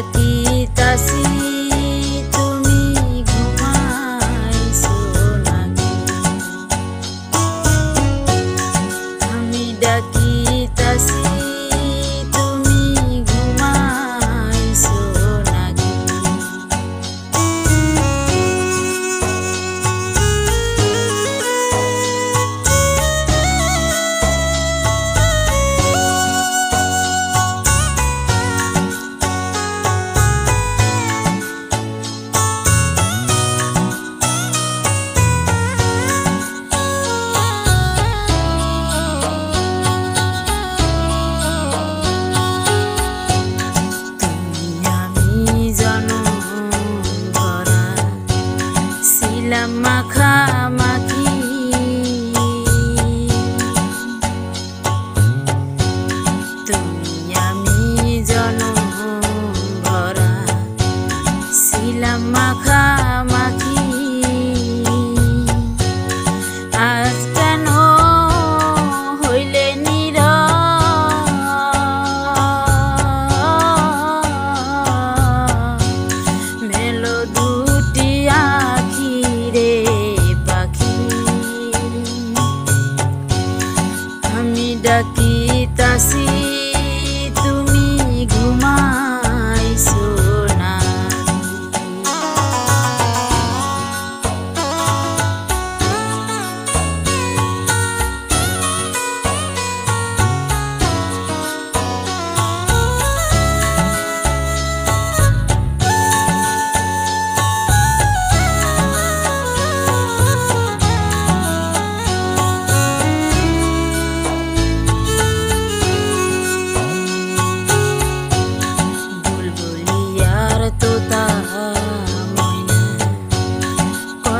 aquí casi. la mano.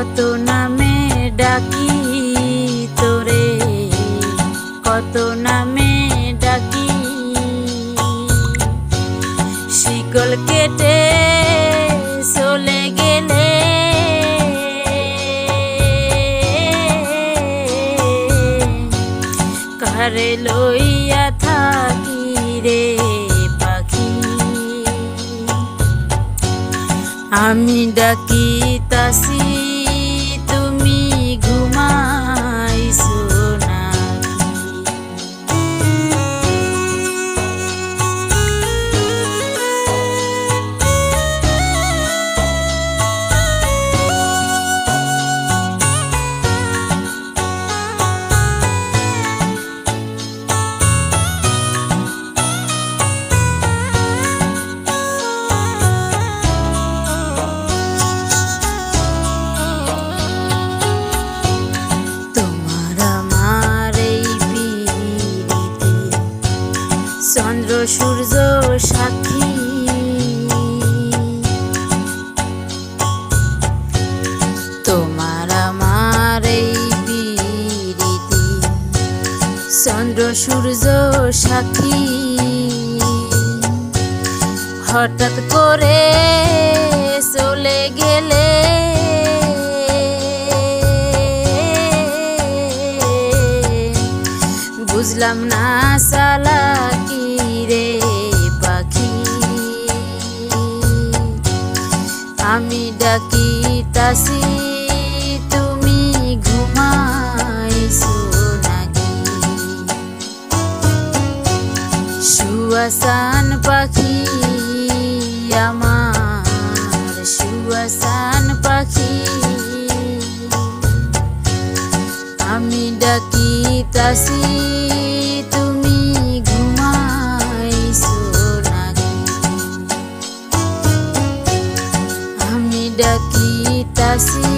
কত নামে ডাকি তোরে? কত নামে ডাকি? শিকল কেটে চলে গেলে কারে লইয়া থাকি রে পাখি? আমি ডাকিতাছি তুমি চন্দ্র সূর্য সাক্ষী। তোমার আমার এই পিরিতি। চন্দ্র সূর্য সাক্ষী। হঠাৎ করে চলে গেলে বুঝলাম না সালা কি রে পাখি। আমি ডাকি তাসি তুমি ঘুমাইছো নাকি? সুয়াসান পাখি আমার, সুয়াসান পাখি। আমি ডাকি তাসি আমি ডাকি তাসি